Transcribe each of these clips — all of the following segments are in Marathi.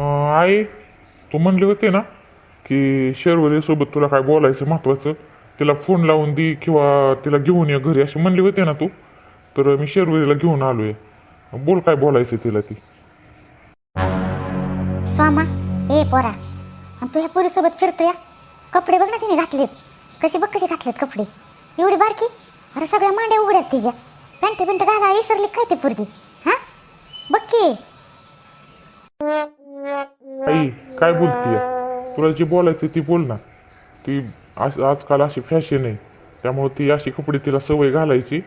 अं, आई तू म्हणले होते ना की शेरवरीसोबत तुला काय बोलायचं महत्वाचं? तिला फोन लावून दे किंवा तिला घेऊन ये घरी असे म्हणले होते ना तू? तर मी शेरवरीला घेऊन आलोय. बोल काय बोलायचं तिला ती. स्वामा ए पोरा आणि तू ह्या पोरीसोबत फिरतो या. कपडे बघ ना तिने घातलेत. कसे बघ कसे घातलेत कपडे. एवढी बारकी? अरे सगळ्या मांड्या उघड्यात तिच्या. पॅन्ट बिंट घाला विसरली काय ते पोरगी? हा? बघ की. आई काय बोलतीय? तुला जे बोलायचं ती बोल ना. ती आज आजकाल अशी फॅशन आहे. त्यामुळे ती अशी कपडे तिला सवय घालायची.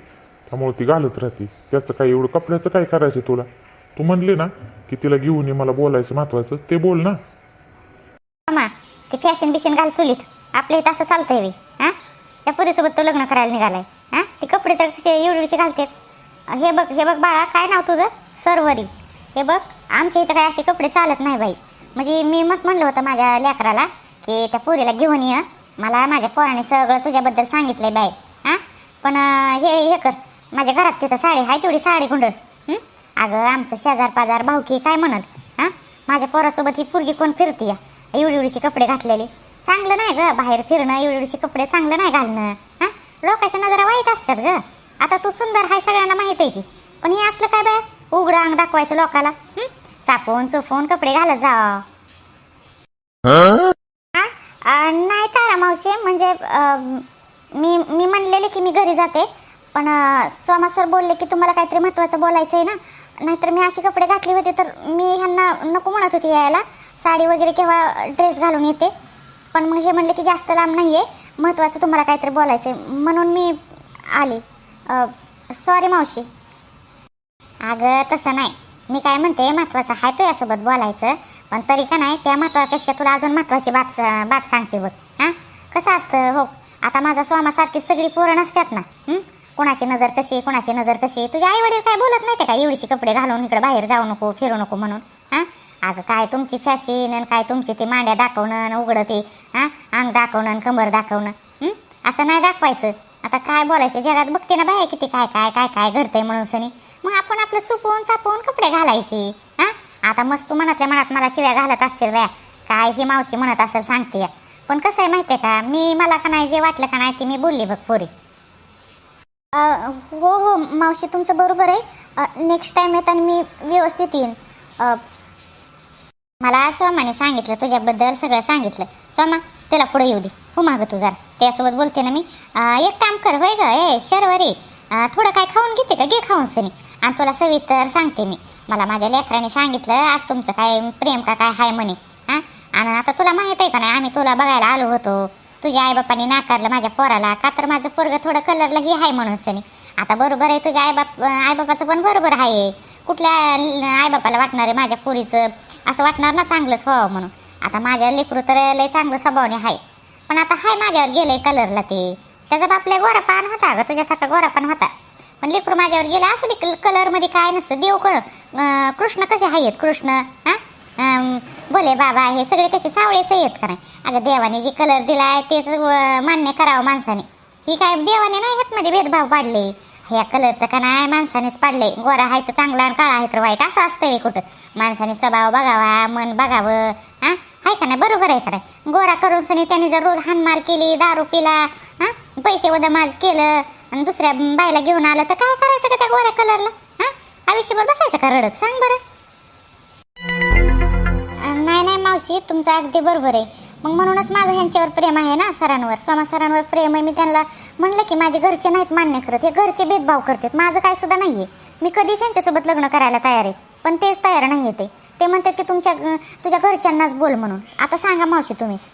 त्यामुळे ती घालत राहते. त्याचं काय एवढं कपड्याचं काय करायचं तुला? तू म्हणले ना की तिला घेऊन ये मला बोलायचं महत्वाचं. ते बोल ना. स्वामा ते फॅशन बिशन घाल चुलीत. आपल्या इथं असं चालतंय वे हा? त्या पोरीसोबत तो लग्न करायला निघालाय. हा? ते कपडे तर कसे एवढीशी घालतेत. हे बघ हे बघ बाळा काय नाव तुझं? सरवरी. हे बघ आमच्या इथं काय असे कपडे चालत नाही बाई. म्हणजे मी मस्त म्हणलं होतं माझ्या लेकराला की त्या पोरीला घेऊन ये मला माझ्या पोराने सगळं तुझ्याबद्दल सांगितलंय बाई. हां? पण हे हे कर माझ्या घरात तिथं साडी आहे तेवढी साडी गुंडळ. अगं आमचं शेजार पाजार भाऊकी काय म्हणल हां? माझ्या पोरासोबत ही पोरगी कोण फिरती या? एवढी एवढीशी कपडे घातलेले. चांगलं नाही ग बाहेर फिरणं एवढी एवढीशी कपडे चांगलं नाही घालणं. हां? लोकांच्या नजरा वाईट असतात ग. आता तू सुंदर हाय सगळ्यांना माहीत आहे की. पण हे असलं काय बाय उघडं अंग दाखवायचं लोकाला? चापून चुफून कपडे घालत जा. नाही तारा मावशी म्हणजे मी मी म्हणलेले की मी घरी जाते. पण सोमा सर बोलले की तुम्हाला काहीतरी महत्त्वाचं बोलायचं आहे ना? नाहीतर मी असे कपडे घातले होते तर मी ह्यांना नको म्हणत होती यायला. साडी वगैरे किंवा ड्रेस घालून येते. पण मग हे म्हणले की जास्त लांब नाही आहे महत्त्वाचं तुम्हाला काहीतरी बोलायचं आहे म्हणून मी आले. सॉरी मावशी. अगं तसं नाही. मी काय म्हणते महत्त्वाचं आहे तो यासोबत बोलायचं. पण तरी का नाही त्या महत्वापेक्षा तुला अजून महत्त्वाची बात बात सांगते बघ. हां? कसं असतं हो? आता माझा स्वामासारखी सगळी पोरं नसतात ना? कोणाची कुणाची नजर कशी कुणाची नजर कशी? तुझे आई वडील काय बोलत नाही ते का? एवढीशी कपडे घालून इकडे बाहेर जाऊ नको फिरू नको म्हणून. हां? अगं काय तुमची फॅशन आणि काय तुमची ती मांड्या दाखवणं आणि उघडं ते हां? अंग दाखवणं आणि कंबर दाखवणं. असं नाही दाखवायचं. आता काय बोलायचं? जगात बघते ना बाहेर किती काय काय काय काय घडतंय म्हणून सनी. मग आपण आपलं चुकवून चापवून कपडे घालायचे हां? आता मस्त तू मनातल्या मनात मला शिव्या घालत असतील व्या काय ही मावशी म्हणत असेल सांगते. पण कसं आहे माहिती आहे का मी मला का नाही जे वाटलं का नाही ते मी बोलली बघ पोरी. हो हो मावशी तुमचं बरोबर आहे. नेक्स्ट टाइम येताना मी व्यवस्थित येईन. मला सोमाने सांगितलं तुझ्याबद्दल सगळं सांगितलं. सोमा त्याला पुढे येऊ दे. हो मागं तू जरा. त्यासोबत बोलते ना मी. एक काम कर होय ग ए शर्वरी. थोडं काय खाऊन घेते का? घे आणि तुला सविस्तर सांगते मी. मला माझ्या लेकराने सांगितलं आज तुमचं काय प्रेम का काय हाय म्हणे. हां? आणि आता तुला माहीत आहे का नाही आम्ही तुला बघायला आलो होतो. तुझ्या आईबापाने नाकारलं माझ्या पोराला. का तर माझं पोरगं थोडं कलरलाही आहे म्हणून सनी. आता बरोबर आहे तुझ्या आईबाप आईबापाचं पण बरोबर आहे कुठल्या आईबापाला वाटणार आहे माझ्या पोरीचं? असं वाटणार ना चांगलंच व्हावं म्हणून. आता माझ्या लेकरू तर लय चांगलं स्वभावने आहे पण आता हाय माझ्यावर गेलंय कलरला ते. त्याचा बापला गोरापान गोरा होता ग तुझ्यासारखा गोरापान होता. पण लेकरू माझ्यावर गेला असू दे कलरमध्ये काय नसतं देव कर कृष्ण कसे आहेत कृष्ण हां? बोले बाबा हे सगळे कसे सावळेच आहेत का नाही? अगं देवाने जे कलर दिला आहे तेच मान्य करावं माणसाने. ही काय देवाने नाही ह्यातमध्ये भेदभाव पाडले? ह्या कलरचं का नाही माणसानेच पाडले? गोरा आहे तर चांगला आणि काळा आहे तर वाईट असं असतं कुठं. माणसाने स्वभाव बघावा मन बघावं हां? आहे का नाही? बरोबर आहे का नाही? गोरा करून सनी त्याने जर रोज हानमार केली दारू पिला हां? पैसे वदमाज केलं आणि दुसऱ्या बायला घेऊन आलं तर काय करायचं का त्या गोऱ्या कलरला हां? आयुष्यभर बसायचं का रडत? सांग बरं. नाही नाही मावशी तुमचं अगदी बरोबर आहे. मग म्हणूनच माझं ह्यांच्यावर प्रेम आहे ना सरांवर. सोमा सरांवर प्रेम आहे. मी त्यांना म्हणलं की माझे घरचे नाहीत मान्य करत. हे घरचे भेदभाव करतात. माझं काय सुद्धा नाही आहे मी कधीच यांच्यासोबत लग्न करायला तयार आहे. पण तेच तयार नाही आहे ते. ते म्हणतात की तुमच्या तुझ्या घरच्यांनाच बोल म्हणून. आता सांगा मावशी तुम्हीच.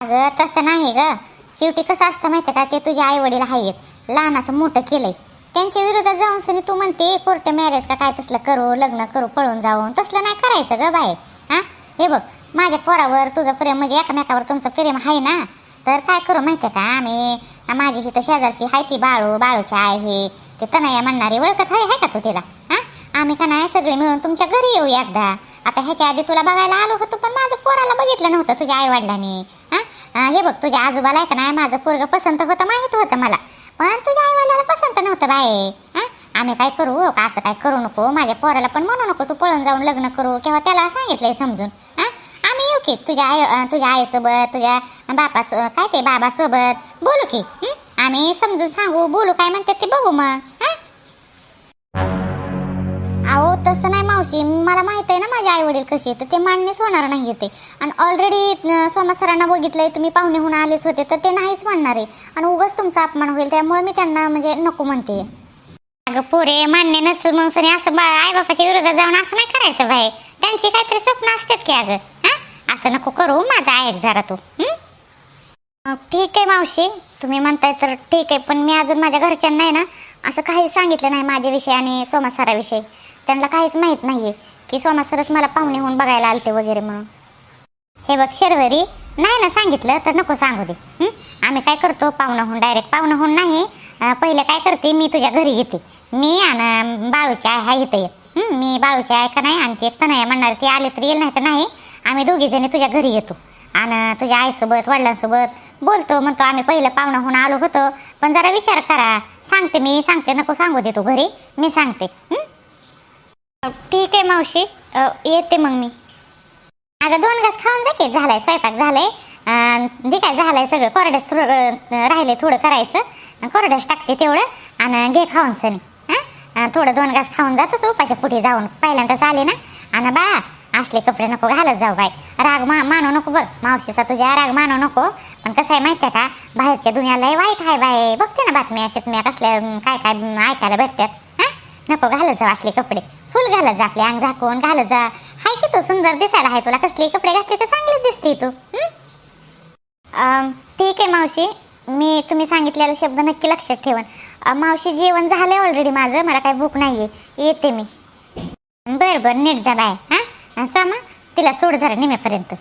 अगं तसं नाही गं. शेवटी कसं असतं माहिती का? ते तुझे आई वडील आहेत. लहानाचं मोठं केलंय. त्यांच्या विरोधात जाऊन सनी तू म्हणते कोर्ट मॅरेज का? काय तसलं करू लग्न करू पळून जाऊन. तसलं नाही करायचं ग बाय हा? हे बघ माझ्या पोरावर तुझं प्रेम म्हणजे एकमेकावर तुमचं प्रेम आहे ना? तर काय करू माहिती का? आम्ही माझी तर शेजारची हाय ती बाळू बाळूची आहे. ते तनया म्हणणारी ओळखत आहे आहे का तू तिला? हा? आम्ही का नाही सगळे मिळून तुमच्या घरी येऊ एकदा. आता ह्याच्या आधी तुला बघायला आलो होतो पण माझं पोराला बघितलं नव्हतं तुझ्या आईवडिलांनी. हां? हे बघ तुझ्या आजोबाला आहे का नाही माझं पोरग पसंत होतं माहीत होतं मला. पण तुझ्या आईवडिलाला पसंत नव्हतं बाय हा? आम्ही काय करू का असं काय करू नको? माझ्या पोराला पण म्हणू नको तू पळून जाऊन लग्न करू किंवा त्याला सांगितलंय समजून. हां? आम्ही येऊ की तुझ्या आई तुझ्या आईसोबत तुझ्या बापासो काय ते बाबासोबत. बोलू की आम्ही समजून सांगू बोलू काय म्हणतात ते बघू मग. मावशी मला माहीत आहे ना माझे आई वडील कसे आहेत? तर ते मान्यच होणार नाही ते. आणि ऑलरेडी सोमा सरांना बघितलंय तुम्ही पाहुणे होऊन आलेच होते तर ते नाहीच म्हणणार आहे. आणि उगाच तुमचा अपमान होईल त्यामुळे मी त्यांना म्हणजे नको म्हणते. अगं पोरे मान्य नसेल मग असं बा आई बापाच्या विरोधात जाऊन असं नाही करायचं बाई. त्यांची काहीतरी स्वप्न असतात की अगं हा? असं नको करू माझा आहे जरा तू ठीक आहे मावशी तुम्ही म्हणताय तर ठीक आहे पण मी अजून माझ्या घरच्यांना आहे ना असं काहीच सांगितलं नाही माझ्याविषयी आणि सोमासाराविषयी त्यांना काहीच माहीत नाहीये की सोमासरच मला पाहुणे होऊन बघायला आलते वगैरे म्हणून. हे बघ शर्वरी नाही ना सांगितलं तर नको सांगू दे. हं? आम्ही काय करतो पाहुणं होऊन डायरेक्ट पाहुणं होऊन नाही अं, पहिले काय करते मी तुझ्या घरी येते. मी आणि बाळूची आहे हा इथं येत हं? मी बाळूची आहे का नाही आणि ती एकटं नाही म्हणणार ती आले तर येईल नाही तर नाही. आम्ही दोघी जणी तुझ्या घरी येतो. आणि तुझ्या आईसोबत वडिलांसोबत बोलतो म्हणतो आम्ही पहिलं पाहुणं होऊन आलो होतो. पण जरा विचार करा. सांगते मी सांगते नको सांगू दे तू घरी. मी सांगते. हं? ठीक आहे मावशी. अ, येते मग मी. अगं दोन घास खाऊन जा की. झालाय स्वयंपाक झालाय. अन् दे काय झालंय सगळं कोरड्यास थोडं राहिले थोडं करायचं. कोरड्यास टाकते तेवढं आणि घे खाऊन सनी. हां? थोडं दोन घास खाऊन जातच उपाच्या पुढे जाऊन. पहिल्यांदाच आले ना? आणि बा असले कपडे नको घालत जाऊ बाई. राग मा मानू नको बघ. मावशीचा तुझ्या राग मानू नको. पण कसं आहे माहिती आहे का? बाहेरच्या दुनियालाही वाईट आहे बाई. बघते ना बातम्या अशा तुम्ही कसल्या अं, काय काय अं, ऐकायला भेटतात हां? नको घालत जाऊ असले कपडे. फुल घालत जा आपले अंग झाकून घालत जा. हाय की तू सुंदर दिसायला आहे तुला. कसले कपडे घातले तर चांगलेच दिसते तू ठीक आहे मावशी. मी तुम्ही सांगितलेला शब्द नक्की लक्षात ठेवन. मावशी जेवण झालंय ऑलरेडी माझं. मला काही भूक नाहीये. येते मी. बरं बरं. नीट जा बाय हा? स्वामा तिला सोड जरा निमेपर्यंत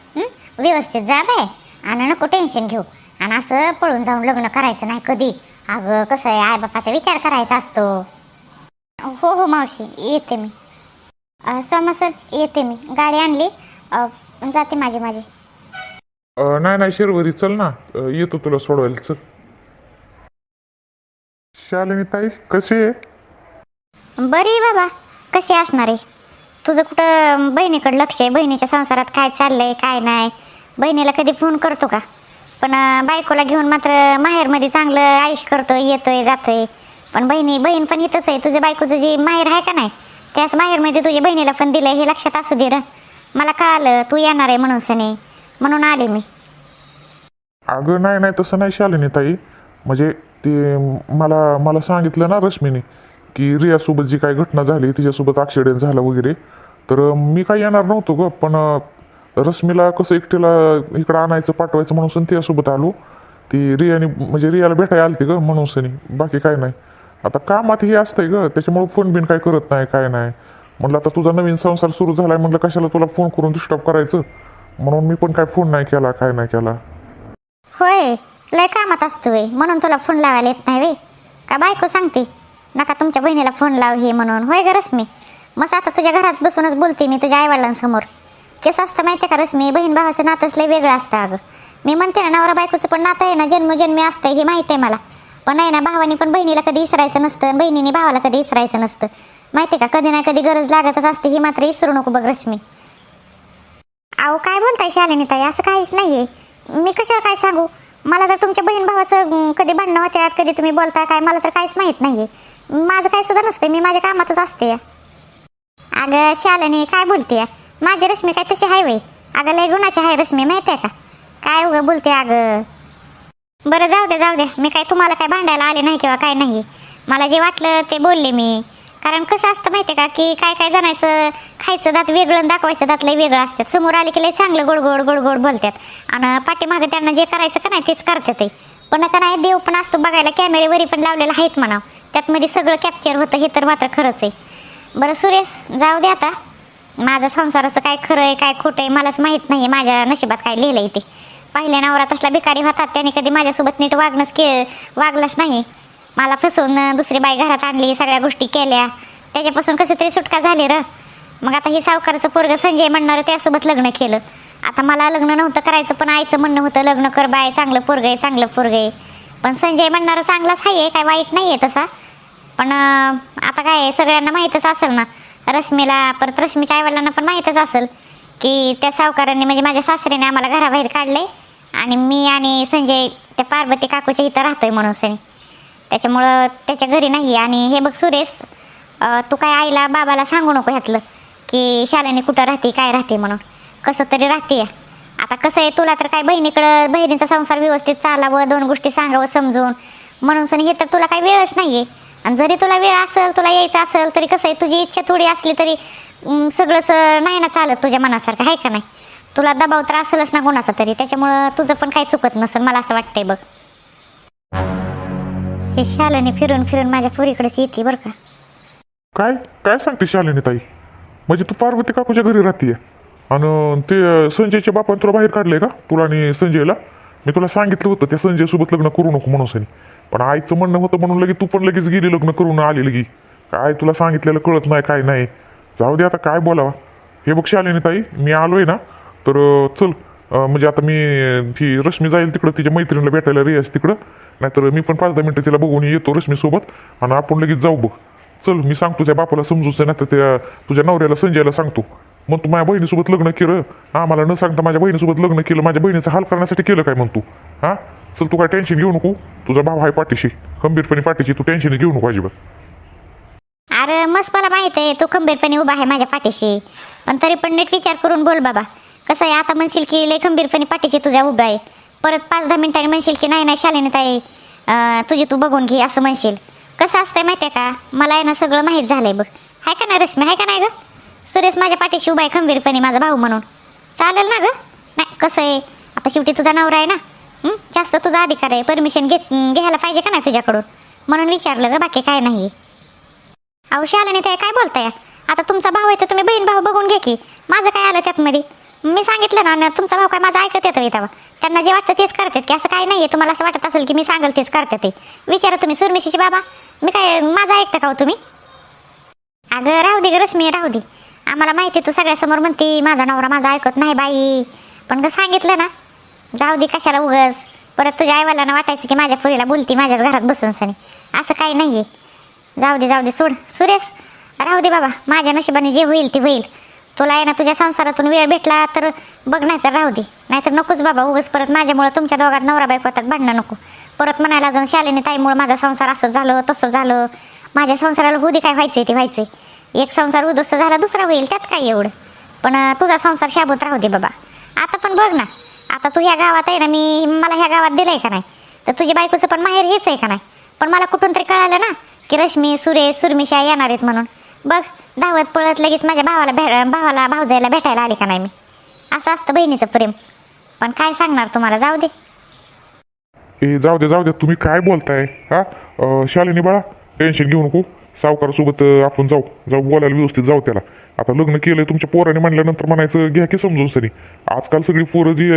व्यवस्थित जा बाय. आणि नको टेन्शन घेऊ. आणि असं पळून जाऊन लग्न करायचं नाही कधी. अगं कसं आहे? आईबापाचा विचार करायचा असतो. हो हो मावशी. येते मी. सोमा सर येते मी. गाडी आणली. जाते माझी माझी. नाही नाही शिरवरी चल ना. येतो तुला सोडवायला चल. शालिनी ताई कशी आहे? बरी बाबा. कशी असणार आहे? तुझं कुठं बहिणीकडे लक्ष आहे? बहिणीच्या संसारात काय चाललंय काय नाही? बहिणीला कधी फोन करतो का? पण बायकोला घेऊन मात्र माहेरमध्ये चांगलं आयुष करतोय येतोय जातोय. पण बहिणी बहीण पण इथंच आहे. तुझ्या बायकोचं जे माहेर आहे का नाही? त्याच माहेरमध्ये तुझ्या बहिणीला पण दिलं हे लक्षात असू दे र. मला कळालं तू येणार आहे म्हणून सने. म्हणून आले मी. अगं नाही नाही तसं नाही शालिनी ताई. म्हणजे ते मला मला सांगितलं ना रश्मीने की रियासोबत जी काही घटना झाली तिच्यासोबत ॲक्सिडेंट झाला वगैरे. तर मी काही येणार नव्हतो ग पण रश्मीला कसं एकटीला इकडं आणायचं पाठवायचं म्हणून सन तिच्यासोबत आलो. ती रियाने म्हणजे रियाला भेटायला आलती ग म्हणून सनी. बाकी काय नाही. आता कामात हे असतंय ग. त्याच्यामुळे फोन बिन काय करत नाही काय नाही. म्हटलं आता तुझा नवीन संसार सुरू झालाय म्हटलं कशाला तुला फोन करून डिस्टर्ब करायचं? म्हणून मी पण काय फोन नाही केला काय नाही केला. होय लय कामात असतो वे म्हणून तुला फोन लावायला येत नाही वे का बायको सांगते नका तुमच्या बहिणीला फोन लाव हे म्हणून. होय ग रश्मी. मग आता तुझ्या घरात बसूनच बोलते मी तुझ्या आईवडिलांसमोर. कसं असतं माहिती का रश्मी? बहीण भावाचं नातंच लय वेगळं असतं अगं. मी म्हणते ना नवरा बायकोचं पण नातं आहे ना जन्मजन्मी असतं हे माहिती आहे मला. पण आहे ना भावानी पण बहिणीला कधी इसरायचं नसतं आणि बहिणीने भावाला कधी इसरायचं नसतं. माहिती आहे का कधी ना कधी गरज लागतच असते ही मात्र इसरू नको बघ रश्मी. अहो काय बोलताय शालिनी ताई? असं काहीच नाहीये. मी कशाला काय सांगू? मला तर तुमच्या बहीण भावाचं कधी भांडणं होत्यात कधी तुम्ही बोलताय काय? मला तर काहीच माहीत नाहीये. माझं काय सुद्धा नसते मी माझ्या कामातच असते. अगं शालिनी काय बोलते माझी रश्मी काय तशी आहे वय? अगं लय गुणाची आहे रश्मी माहिती आहे का? काय उगं बोलते अगं? बरं जाऊ दे जाऊ दे. मी काय तुम्हाला काय भांडायला आले नाही किंवा काय नाही. मला जे वाटलं ते बोलले मी. कारण कसं असतं माहिती का की काय काय जणायचं खायचं दात वेगळं दाखवायचं दात लय वेगळं असतात. समोर आले की लय चांगलं गोड गोड गोड गोड बोलतात. आणि पाठीमागे त्यांना जे करायचं का नाही तेच करतात ते. पण का नाही देव पण असतो बघायला. कॅमेरेवरी पण लावलेला आहेत म्हणा. त्यात मध्ये सगळं कॅप्चर होतं हे तर मात्र खरंच आहे. बरं सुरेश जाऊ दे आता. माझं संसाराचं काय खरं आहे काय खोटं आहे मलाच माहीत नाही आहे माझ्या नशिबात काय लिहिलं आहे ते. पहिल्या नवरा तसला भिकारी होतात त्याने कधी माझ्यासोबत नीट वागणंच के वागलंच नाही. मला फसवून दुसरी बाई घरात आणली सगळ्या गोष्टी केल्या. त्याच्यापासून कसं तरी सुटका झाली र. मग आता हे सावकाराचं पोरग संजय म्हणणार त्यासोबत लग्न केलं. आता मला लग्न नव्हतं करायचं पण आईचं म्हणणं होतं लग्न कर बाय चांगलं पोरग आहे चांगलं पोरग आहे. पण संजय म्हणणार चांगलाच आहे काय वाईट नाही आहे तसा. पण आता काय सगळ्यांना माहीतच असेल ना. रश्मीला परत रश्मीच्या आईवडिलांना पण माहीतच असेल की त्या सावकारांनी म्हणजे माझ्या सासरीने आम्हाला घराबाहेर काढले आणि मी आणि संजय त्या पार्वती काकूच्या इथं राहतोय म्हणून सनी. त्याच्यामुळं त्याच्या घरी नाही आणि हे बघ सुरेश तू काय आईला बाबाला सांगू नको ह्यातलं की शालेने कुठं राहते काय राहते म्हणून. कसं तरी राहते आता कसं आहे तुला तर काय बहिणीकडं बहिणीचा संसार व्यवस्थित चालावं दोन गोष्टी सांगावं समजून. म्हणून सनी हे तर तुला काही वेळच नाही आहे आणि जरी तुला वेळ असेल तुला यायचं असेल तरी कसं आहे तुझी इच्छा थोडी असली तरी सगळंच नाही ना चालत तुझ्या मनासारखं आहे का नाही? तुला दबाव तर असेलच ना कोणाचा तरी त्याच्यामुळं तुझं पण काही चुकत नसेल मला असं वाटतंय बघ. हे शालेने फिरून फिरून माझ्या पुरीकडेच येते बरं का. काय? काय सांगते शालिनी ताई? म्हणजे तू पार्वती काकूच्या घरी राहतीये. आणि ते संजयच्या बापाने तुला बाहेर काढलंय का? तुला आणि संजयला? मी तुला सांगितलं होतं त्या संजय सोबत लग्न करू नको म्हणून सनी. पण आईचं म्हणणं होतं म्हणून लगेच तू पण लगेच गेली लग्न करून आली लगी काय तुला सांगितलेलं कळत नाही काय नाही. जाऊ दे आता काय बोलावा. हे बघ शालिनी ताई मी आलोय ना तर चल म्हणजे आता मी ही रश्मी जाईल तिकडं तिच्या मैत्रिणीला भेटायला रियाज तिकडं. नाहीतर मी पण पाच दहा मिनटं तिला बघून येतो रश्मीसोबत आणि आपण लगेच जाऊ बघ. चल मी सांगतो तुझ्या बापाला समजूचं नाही तर त्या तुझ्या नवऱ्याला संजयला सांगतो. मग तू माझ्या बहिणीसोबत लग्न केलं. आम्हाला न सांगता माझ्या बहिणीसोबत लग्न केलं. माझ्या बहिणीचा हाल करण्यासाठी केलं काय म्हणतो? हां? चल तू काय टेन्शन घेऊ नको. तुझा भाव आहे पाठीशी. खंबीरपणे पाठीशी. तू टेन्शन घेऊ नको अजिबात. अरे मस्त मला माहीत आहे. तू खंबीरपणे उभा आहे माझ्या पाठीशी. पण तरी पण नीट विचार करून बोल बाबा. कसं आहे आता म्हणशील की लय खंबीरपणे पाठीशी तुझ्या उभा आहे. परत पाच दहा मिनिटांनी म्हणशील की नाही नाही शालेनी ताई तुझी तू बघून घे असं म्हणशील. कसं असतंय माहिती आहे का? मला आहे ना सगळं माहीत झालंय बघ. आहे का नाही रश्मी? आहे का नाही गं? सुरेश माझ्या पाठीशी उभा आहे खंबीरपणे माझा भाऊ म्हणून. चालेल ना गं? नाही कसं आहे? आता शेवटी तुझा नवरा आहे ना? जास्त तुझा अधिकार आहे. परमिशन घेत घ्यायला पाहिजे का नाही तुझ्याकडून? म्हणून विचारलं ग बाकी काय नाही. अहो शालाने ताई काय बोलताय? आता तुमचा भाऊ आहे तर तुम्ही बहीण भाऊ बघून घे की. माझं काय आलं त्यातमध्ये? मी सांगितलं ना न तुमचा भाऊ काय माझं ऐकत येतं इथं? त्यांना जे वाटतं तेच करतात की असं काय नाहीये. तुम्हाला असं वाटत असेल की मी सांगेल तेच करते ते. विचारा तुम्ही सुरमिशीची बाबा. मी काय माझं ऐकता का हो तुम्ही? अगं राहू दे ग रश्मी राहू दे. आम्हाला माहिती आहे तू सगळ्यासमोर म्हणते माझा नवरा माझा ऐकत नाही बाई. पण ग सांगितलं ना. जाऊ दे कशाला उगस परत तुझ्या आईवालांना वाटायचं की माझ्या पुरीला बोलती माझ्याच घरात बसून सनी. असं काही नाही आहे जाऊ दे जाऊ दे सोड. सुरेश राहू दे बाबा. माझ्या नशिबाने जे होईल ते होईल. तुला आहे ना तुझ्या संसारातून वेळ भेटला तर बघ नाही तर राहू दे. नाहीतर नकोच बाबा उगच परत माझ्यामुळं तुमच्या दोघात नवरा बायको होतात भांडणं नको. परत म्हणायला अजून शालेने ताईमुळं माझा संसार असं झालं तसं झालं. माझ्या संसाराला होऊ दे काय व्हायचंय ते व्हायचंय. एक संसार उद्ध्वस्त झाला दुसरा होईल त्यात काय एवढं? पण तुझा संसार शाबूत राहू दे बाबा. आता पण बघ ना आता तू ह्या गावात आहे ना मी मला ह्या गावात दिलंय का नाही? तर तुझ्या बायकोचं पण माहेर हेच आहे का नाही? पण मला कुठून तरी कळालं ना की रश्मी सुरेश सुरमिशा येणार आहेत म्हणून. बघ धावत पळत लगेच माझ्या भावाला भे भावाला भाऊजायला भेटायला आले का नाही मी? असं असतं बहिणीचं प्रेम. पण काय सांगणार तुम्हाला? जाऊ दे. ए जाऊ दे जाऊ दे. तुम्ही काय बोलताय? हा? शालिनी बाळा टेन्शन घेऊ नको. सावकारासोबत आपण जाऊ. जाऊ बोलायला व्यवस्थित जाऊ त्याला. आता लग्न केलंय तुमच्या पोराने म्हणल्यानंतर म्हणायचं घ्या की समजून सरी. आजकाल सगळी पोरं जी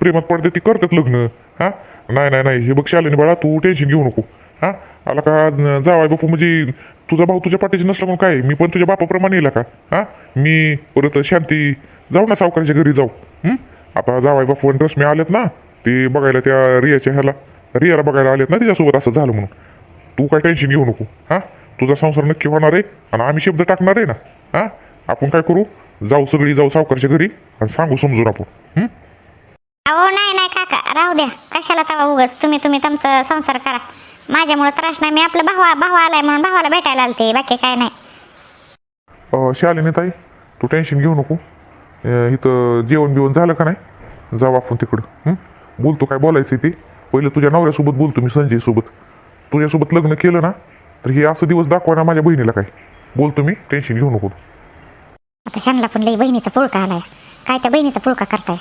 प्रेमात पडते ती करतात लग्न. हा? नाही नाही नाही. हे बघ शालिनी बाळा तू टेन्शन घेऊ नको. हा? आला का? जावाय बापू म्हणजे तुझा भाऊ तुझ्या पाठीशी नसला म्हणून काय? मी पण तुझ्या बापाप्रमाणे येला का? हा? मी परत शांती जाऊ ना सावकाराच्या घरी जाऊ. आता जावाय बापू आणि रश्मी आलेत ना ते बघायला त्या रियाच्या ह्याला रियाला बघायला आलेत ना तिच्यासोबत असं झालं म्हणून. तू काय टेन्शन घेऊ नको. हा? तुझा संसार नक्की होणार आहे आणि आम्ही शब्द टाकणार आहे ना. हां? आपण काय करू? जाऊ सगळी जाऊ सावकारच्या घरी आणि सांगू समजून आपण. अहो नाही नाही काका राहू द्या. कशाला तवा उगस तुम्ही तुम्ही तुमचा संसार करा. माझ्यामुळे त्रास नाही मी आपलं भावा भावा आलाय म्हणून भावाला भेटायला आलते बाकी काय नाही. अं, शालिनी ताई तू टेन्शन घेऊ नको. अं, इथं जेवण बिवण झालं का नाही? जाऊ आपण तिकडं हं? बोलतो काय बोलायचं ते? पहिलं तुझ्या नवऱ्यासोबत बोलतो मी संजयसोबत. तुझ्यासोबत लग्न केलं ना तर हे असं दिवस दाखवा ना माझ्या बहिणीला काय. बोलतो मी टेन्शन घेऊ नको. आता ह्यांना पण लई बहिणीचा पुळका आलाय. काय त्या बहिणीचा पुळका करताय?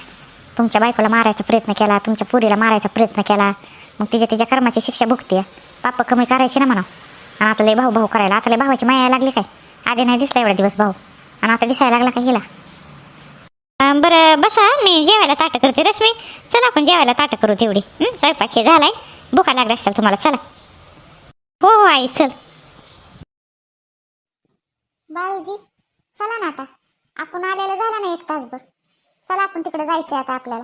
तुमच्या बायकोला मारायचा प्रयत्न केला तुमच्या पुरीला मारायचा प्रयत्न केला. मग तिच्या तिच्या कर्माची शिक्षा भुगते. पाप कमी करायची ना म्हणा आणि आता लय भाऊ भाऊ करायला आता लय भावाची माया लागली काय? आधी नाही दिसला एवढा दिवस भाऊ. आणि आता दिसायला लागला काय हिला? बरं बसा मी जेवायला ताटं करते रश्मी. चला आपण जेवायला ताटं करू तेवढी. स्वयंपाक हे झालाय. भुका लागला असेल तुम्हाला चला. हो हो आई चल. बाळूजी चला ना आता. आपण आलेलं झालं ना एक तासभर. चला आपण तिकडे जायचंय आता आपल्याला.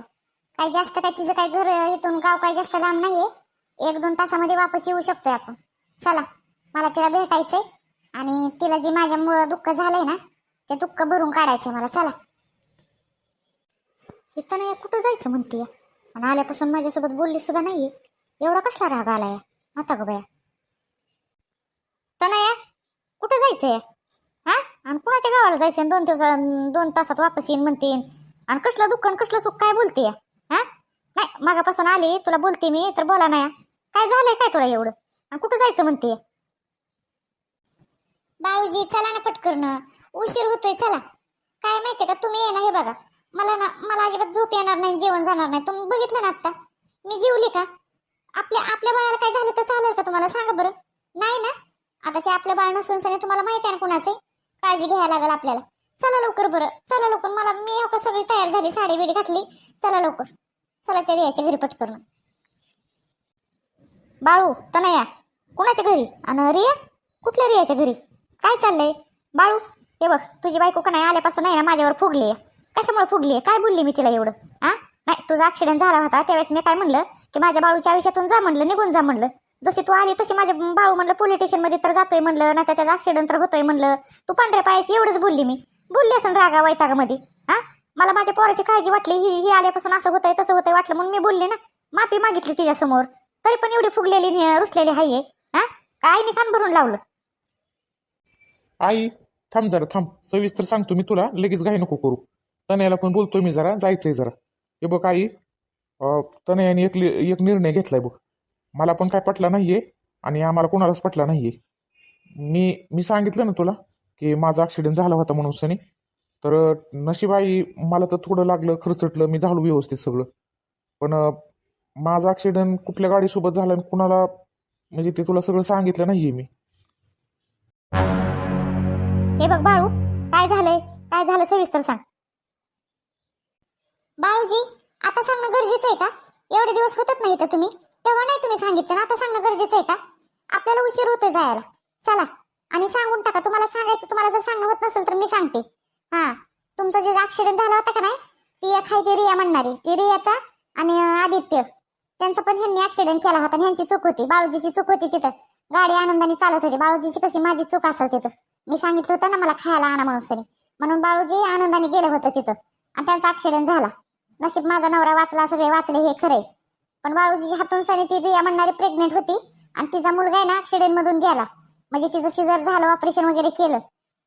काही जास्त काय तिचं काही घर इथून गाव काही जास्त लांब नाहीये. एक दोन तासामध्ये वापस येऊ शकतोय आपण. चला मला तिला भेटायचंय. आणि तिला जे माझ्यामुळं दुःख झालंय ना ते दुःख भरून काढायचंय मला. चला. इथं नाही कुठं जायचं म्हणते आणि आल्यापासून माझ्यासोबत बोलली सुद्धा नाहीये. एवढा कसला राग आलाय आता ग बया. तनया कुठं जायचंय हा? आणि कुणाच्या गावाला जायचंय? दोन दिवसा दोन तासात वापस येईन म्हणते. आणि कसलं दुःख आणि कसलं सुख काय बोलते मागापासून आली तुला बोलते मी तर बोला ना. काय झालंय काय तुला एवढं? आणि कुठं जायचं म्हणते? बाळूजी चला ना पटकन. उशीर होतोय चला. काय माहितीये का तुम्ही ये ना हे बघा. मला ना मला अजिबात झोप येणार नाही जेवण जाणार नाही. तुम्ही बघितलं ना आता मी जेवली का? आपल्या आपल्या बाळाला काय झालं तर चालेल का तुम्हाला? सांगा बरं. नाही ना? आता ते आपल्या बाळ नसून सगळे तुम्हाला माहिती आहे ना कुणाचे? काळजी घ्यायला लागेल आपल्याला. चला लवकर बरं. चला लवकर. मला मी सगळी तयार झाली साडी बिडी घातली. चला लवकर. चला त्या याच्या घरी पटकन बाळू तनया कुणाच्या घरी? आणि रिया? कुठल्या रियाच्या घरी? काय चाललंय? बाळू हे बघ तुझी बायको का नाही आल्यापासून नाही ना माझ्यावर फुगली कशामुळे फुगली काय बोलली मी तिला एवढं? हा नाही तुझा ऍक्सिडेंट झाला होता त्यावेळेस मी काय म्हणलं? की माझ्या बाळूच्या आयुष्यातून जा म्हणलं निघून जा म्हणलं. जशी तू आली तशी माझ्या बाळू म्हणलं पोलीस स्टेशनमध्ये तर जातोय म्हणलं नाही तर त्याचा ऍक्सिडेंट तर होतोय म्हणलं. तू पांढऱ्या पायाची एवढंच बोलली मी. बोलली असं रागा वैतागामध्ये. हा मला माझ्या पोराची काळजी वाटली. ही ही आल्यापासून असं होतंय तसं होतंय वाटलं म्हणून मी बोलले ना. माफी मागितली तिच्यासमोर. तरी पण एवढी फुगलेली रुसलेली हाये. हा? आईने निकान भरून लावलं? आई थांब जरा थांब. सविस्तर सांगतो मी तुला. लगेच घाई नको करू. तनयाला पण बोलतोय मी जरा. जायचंय जरा. हे बघ आई तनयाने एक लि- एक निर्णय घेतलाय बघ. मला पण काय पटला नाहीये आणि आम्हाला कोणालाच पटला नाहीये. मी मी सांगितलं ना तुला की माझा ऍक्सिडेंट झाला होता म्हणून सनी. तर नशिबाई मला तर थोडं लागलं खरचटलं मी झालो व्यवस्थित सगळं. पण माझा ॲक्सिडेंट कुठल्या गाडीसोबत झाला आणि कुणाला म्हणजे ते तुला सगळं सांगितलं नाहीये मी. हे बघ बाळू काय झालंय? काय झालं सविस्तर सांग. बाळूजी आता सांगणं गरजेचं आहे का? एवढे दिवस होतच नाही तर तुम्ही. तेव्हा नाही तुम्ही सांगितलं ना आता सांगणं गरजेचं आहे का? आपल्याला उशीर होतोय जायला. चला आणि सांगून टाका. तुम्हाला सांगायचं तुम्हाला जर सांगणं होत नसेल तर मी सांगते. हा तुमचा जे ऍक्सिडेंट झाला होता का नाही ती एक आहे ती रिया म्हणणारी ती रियाचा आणि आदित्य. त्यांचा पण ह्यांनी ऍक्सिडेंट केला होता ह्यांची चूक होती बाळूजीची चूक होती तिथं. गाडी आनंदाने चालत होती बाळूजीची कशी माझी चूक असेल तिथं. मी सांगितलं होतं ना मला खायला आणा माणसाने म्हणून बाळूजी आनंदाने गेलं होतं तिथं. आणि त्यांचा ऍक्सिडेंट झाला. नशीब माझा नवरा वाचला सगळे वाचले हे खरे पण बाळूजीच्या हातून सनी ती रिया म्हणणारी प्रेग्नेंट होती आणि तिचा मुलगा आहे ना ऍक्सिडेंट मधून गेला. म्हणजे तिचं सिजर झालं ऑपरेशन वगैरे केलं.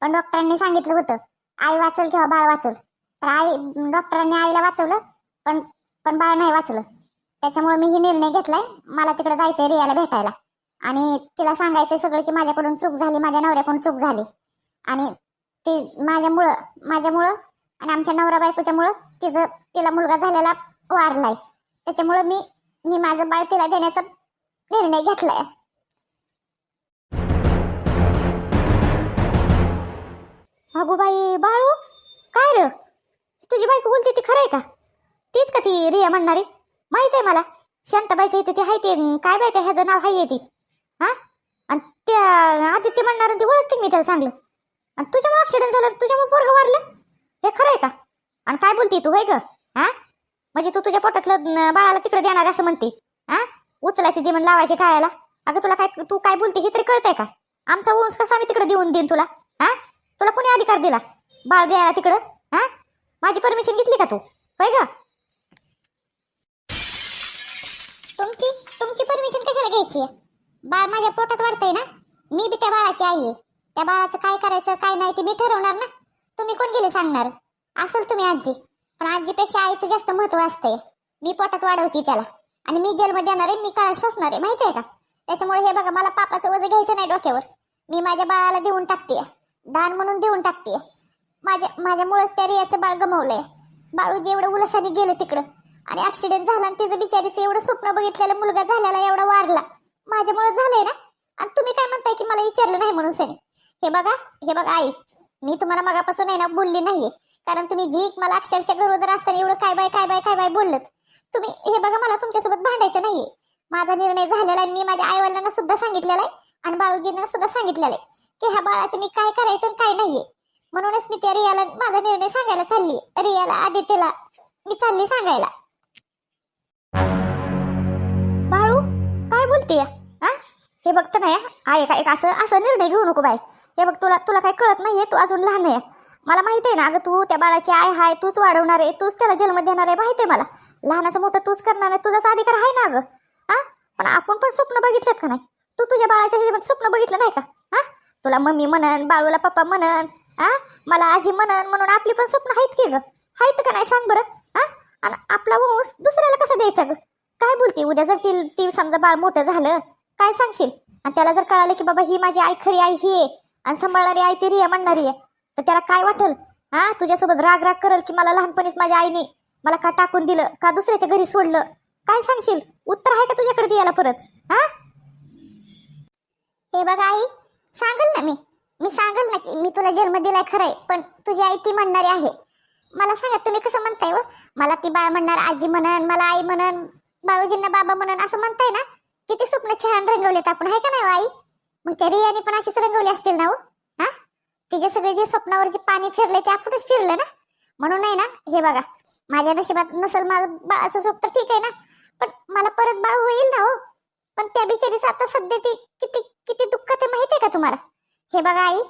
पण डॉक्टरांनी सांगितलं होतं आई वाचल किंवा बाळ वाचल. तर आई डॉक्टरांनी आईला वाचवलं पण पण बाळ नाही वाचलं. त्याच्यामुळे मी ही निर्णय घेतलाय मला तिकडे जायचंय रियाला भेटायला. आणि तिला सांगायचंय सगळं की माझ्याकडून चूक झाली माझ्या नवऱ्याकडून चूक झाली. आणि ती माझ्यामुळं माझ्यामुळं आणि आमच्या नवरा बायकोच्यामुळं तिचं तिला मुलगा झालेला वारलाय. त्याच्यामुळं मी मी माझं बाळ तिला देण्याचा निर्णय घेतलाय. अगो बाई बाळू काय र? तुझी बायको बोलते ती खरंय का? तीच का ती रिया म्हणणारी? माहीत आहे मला. शांताबाईच्या इथे ती आहे ते. काय बाय त्या ह्याचं नाव आहे ती. हा? आणि त्या आदित्य म्हणणार ती ओळखते मी त्याला चांगलं. आणि तुझ्यामुळे ऍक्सिडेंट झालं तुझ्यामुळे पोरग वारलं? हे खरं आहे का? आणि काय बोलते तू होय ग? हा? म्हणजे तू तुझ्या पोटातलं बाळाला तिकडे देणार असं म्हणते. हा? उचलायचे जेवण लावायचे टाळायला. अगं तुला काय तू काय बोलते हे तरी कळतंय का? आमचा वंश कसा आम्ही तिकडे देऊन देईन तुला? हा? तुला कोणी अधिकार दिला? बाळ द्यायला तिकडं हा? माझी परमिशन घेतली का तू? होय ग? तुमची तुमची परमिशन कशाला घ्यायची? आहे बाळ माझ्या पोटात वाढतंय ना? मी बी त्या बाळाची आई आहे. त्या बाळाचं काय करायचं काय नाही ते मी ठरवणार ना? तुम्ही कोण गेले सांगणार? असेल तुम्ही आजी. पण आजीपेक्षा आईचं जास्त महत्त्व असतंय. मी पोटात वाढवते त्याला. आणि मी जेलमध्ये येणार आहे मी काळ शोषणार आहे माहिती आहे का? त्याच्यामुळे हे बघा मला पापाचं वजन घ्यायचं नाही डोक्यावर. मी माझ्या बाळाला देऊन टाकते. दान म्हणून देऊन टाकते माझ्या माझ्यामुळेच त्या रियाचं बाळ गमावलंय. बाळू जेवढं उलसाने गेलं तिकडं. आणि ऍक्सिडेंट झाला आणि तिचं बिचारीचं एवढं स्वप्न बघितलेलं मुलगा झालेला एवढा वारला. माझ्यामुळे झालंय ना? आणि तुम्ही काय म्हणताय की मला विचारलं नाही म्हणून सनी? हे बघा हे बघा आई. मी तुम्हाला मगापासून आहे ना बोलली नाहीये. कारण तुम्ही जी मला अक्षरशः गरोदर असताना एवढं काय बाय काय बाय काय बाय बोललत. तुम्ही हे बघा मला तुमच्यासोबत भांडायचं नाहीये. माझा निर्णय झालेला आहे मी माझ्या आईवडिलांना सुद्धा सांगितलेला आहे आणि बाळूजींना सुद्धा सांगितलेलं आहे. की ह्या बाळाचं मी काय करायचं आणि काय नाहीये. म्हणूनच मी त्या रियाला माझा निर्णय सांगायला चालली. रियाला आदित्यला मी चालली सांगायला. बाळू काय बोलते हा हे बघत नाही आहे का एक असं असं निर्णय घेऊ नको बाय हे बघ तुला तुला काही कळत नाहीये? तू अजून लहान आहे. मला माहिती आहे ना अगं तू त्या बाळाची आय हाय तूच वाढवणार आहे तूच त्याला जन्म देणार आहे माहिती आहे मला. लहानाचं मोठं तूच करणार आहे तुझाच अधिकार आहे ना अगं? हा पण आपण पण स्वप्न बघितलं का नाही? तू तुझ्या बाळाच्या स्वप्न बघितलं नाही का? तुला मम्मी म्हणन बाळूला पप्पा म्हणन आ? मला आजी म्हणन म्हणून आपली पण स्वप्न आहेत की ग? आहेत का नाही सांग बरं आ? आणि आपला वंश दुसऱ्याला कसं द्यायचा ग? काय बोलते उद्या जर ती ती समजा बाळ मोठं झालं काय सांगशील? आणि त्याला जर कळालं की बाबा ही माझी आई खरी आई ही आहे आणि सांभाळणारी आई ती रिया म्हणणारी आहे तर त्याला काय वाटेल? हा तुझ्यासोबत राग राग करल की मला लहानपणीच माझ्या आईने मला का टाकून दिलं का दुसऱ्याच्या घरी सोडलं? काय सांगशील? उत्तर आहे का तुझ्याकडे द्यायला परत हा हे बघा आई सांगल ना मी. मी सांगल ना की मी तुला जन्म दिलाय खरंय पण तुझी आई ती म्हणणारी आहे. मला सांगा तुम्ही कसं म्हणताय व मला ती बाळ म्हणणार आजी म्हणन मला आई म्हणन बाळूजींना बाबा म्हणन असं म्हणताय ना? किती स्वप्न छान रंगवलेत आपण आहे का नाही हो आई? मग त्या रियाने पण अशीच रंगवली असतील ना हो? हा? तिचे सगळे जे स्वप्नावर जे पाणी फिरले ते आपणच फिरलं ना? म्हणून आहे ना हे बघा माझ्या नशिबात नसल माझं बाळाचं स्वप्न ठीक आहे ना? पण मला परत बाळ होईल ना हो? पण त्या बिचारीचं आता सध्या ती किती किती दुःख ते माहिती आहे का तुम्हाला? हे बघा आई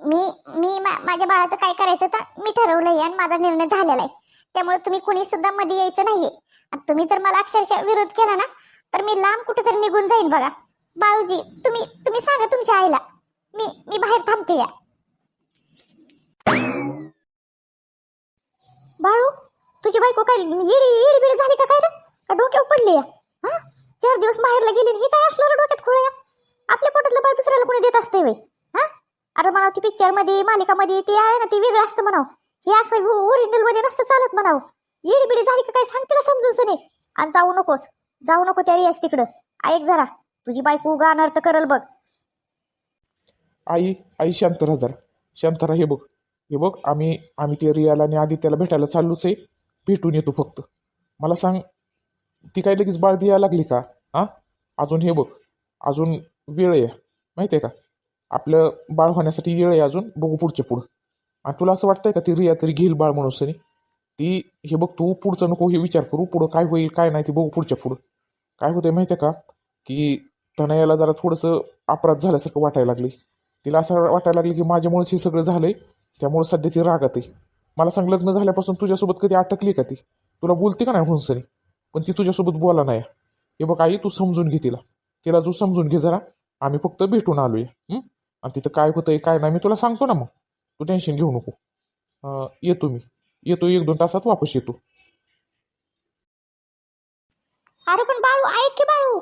मी मी मा- माझ्या बाळाचं काय करायचं तर मी ठरवलंय आणि माझा निर्णय झालेला आहे. त्यामुळे तुम्ही कुणी सुद्धा मध्ये यायचं नाहीये. तुम्ही जर मला अक्षरशः विरोध केला ना तर मी लांब कुठेतरी निघून जाईन बघा. बाळूजी तुम्ही तुम्ही सांगा तुमच्या आईला. मी मी बाहेर थांबते या. बाळू तुझी बायको काय येडी येडी बिडी झाली का काय रे? का डोक्यावर पडली हा? चार दिवस बाहेरला गेली हे काय असलं डोक्यात खोळ्या आपल्या पोटातलं बाळ दुसऱ्याला कोणी देत असते वय हा? अरे मला ती पिक्चरमध्ये मालिकामध्ये ती आहे ना ते वेगळं असतं म्हणाव. हे असं ओरिजिनलमध्ये नसतं चालत म्हणाव. येडी बिडी झाली का काय सांगतेला समजून सने. आणि जाऊ नकोस. जाऊ नको त्या रियास तिकडं. ऐक जरा. तुझी बायको गाणार तर करल बघ. आई आई शांत राहा जरा. शांत राहा हे बघ. हे बघ आम्ही आम्ही ते रियाला आणि आदित्याला भेटायला चाललोच आहे. भेटून येतो फक्त. मला सांग ती काय लगेच बाळ द्यायला लागली का? हां? अजून हे बघ. अजून वेळ आहे. माहिती आहे का? आपलं बाळ होण्यासाठी वेळ आहे अजून. बघू पुढच्या पुढं. आणि तुला असं वाटतंय का ती रिया तरी घेईल बाळ म्हणून सनी? ती हे बघ तू पुढचं नको हे विचार करू. पुढं काय होईल काय नाही ते बघू पुढच्या पुढं. काय होतंय माहिती आहे का? की तनयाला जरा थोडंसं अपराध झाल्यासारखं वाटायला लागली तिला असं वाटायला लागलं की माझ्यामुळेच हे सगळं झालंय. त्यामुळे सध्या ती रागात आहे. मला सांग लग्न झाल्यापासून तुझ्यासोबत कधी अटकली का ती? तुला बोलते का नाही हुंसरी पण ती तुझ्यासोबत बोला नाही. हे बघ आई तू समजून घे तिला. तिला तू समजून घे जरा. आम्ही फक्त भेटून आलो आहे आणि तिथं काय होतंय काय नाही मी तुला सांगतो ना मग. तू टेन्शन घेऊ नको. येतो मी. येतो एक दोन तासात वापस येतो. अरे पण बाळू ऐक की बाळू.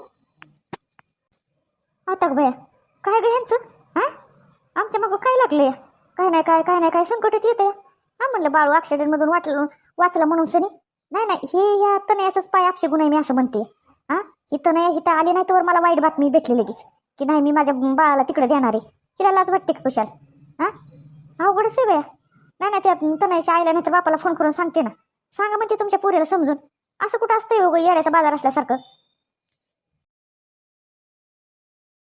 आता भया काय ग ह्यांचं? हा? आमच्या मग काय लागले काय नाही काय काय नाही काय संकटात येते हा म्हणलं बाळू ऍक्सिडेंट मधून वाटलं वाचलं म्हणून सनी. नाही नाही हे या तनयाचाच पाय आपशे गुन्हा मी असं म्हणते. हा? इथं नाही हिथं आली नाही तर मला वाईट बातमी भेटली लगेच. की नाही मी माझ्या बाळाला तिकडे देणार आहे. हिला लाज वाटते का कुशाल हां? अवघडच आहे बया. नाही नाही त्या तनयाच्या आईला नाही तर बापाला फोन करून सांगते ना. सांगा म्हणते तुमच्या पुरीला समजून. असं कुठं असतंय हो येड्याचा बाजार असल्यासारखं?